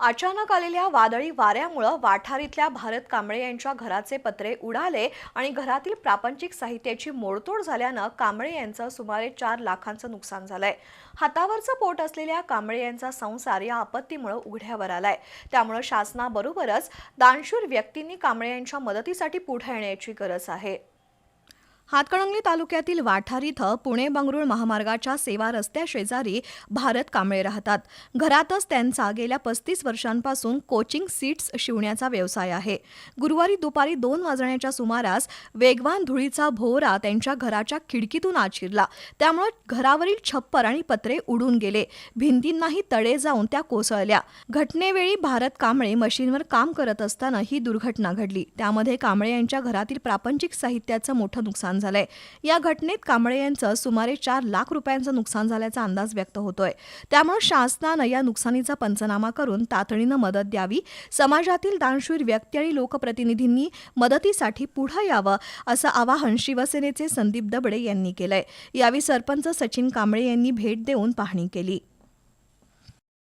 अचानक आलेल्या वादळी वाऱ्यामुळं वाठारीतल्या भारत कांबळे यांच्या घराचे पत्रे उडाले आणि घरातील प्रापंचिक साहित्याची मोडतोड झाल्यानं कांबळे यांचं सुमारे चार लाखांचं नुकसान झालंय. हातावरचं पोट असलेल्या कांबळे यांचा संसार या आपत्तीमुळे उघड्यावर आलाय. त्यामुळे शासनाबरोबरच दानशूर व्यक्तींनी कांबळे यांच्या मदतीसाठी पुढे येण्याची गरज आहे. हातकणंगले तालुक्यातील वाठार इथं पुणे बंगळूर महामार्गाच्या सेवा रस्त्या शेजारी भारत कांबळे राहतात. घरातच त्यांचा गेल्या पस्तीस वर्षांपासून कोचिंग सीट्स शिवण्याचा व्यवसाय आहे. गुरुवारी दुपारी दोन वाजण्याच्या सुमारास वेगवान धुळीचा भोवरा त्यांच्या घराच्या खिडकीतून आत शिरला त्यामुळे घरावरील छप्पर आणि पत्रे उडून गेले. भिंतींनाही तडे जाऊन त्या कोसळल्या. घटनेवेळी भारत कांबळे मशीनवर काम करत असताना ही दुर्घटना घडली. त्यामध्ये कांबळे यांच्या घरातील प्रापंचिक साहित्याचं मोठं नुकसान झालंय. या घटनेत कांबळे यांचं सुमारे चार लाख रुपयांचं नुकसान झाल्याचा अंदाज व्यक्त होतोय. त्यामुळे शासनानं या नुकसानीचा पंचनामा करून तातडीनं मदत द्यावी समाजातील दानशूर व्यक्ती आणि लोकप्रतिनिधींनी मदतीसाठी पुढं यावं असं आवाहन शिवसेनेचे संदीप दबडे यांनी केलंय. यावेळी सरपंच सचिन कांबळे यांनी भेट देऊन पाहणी केली.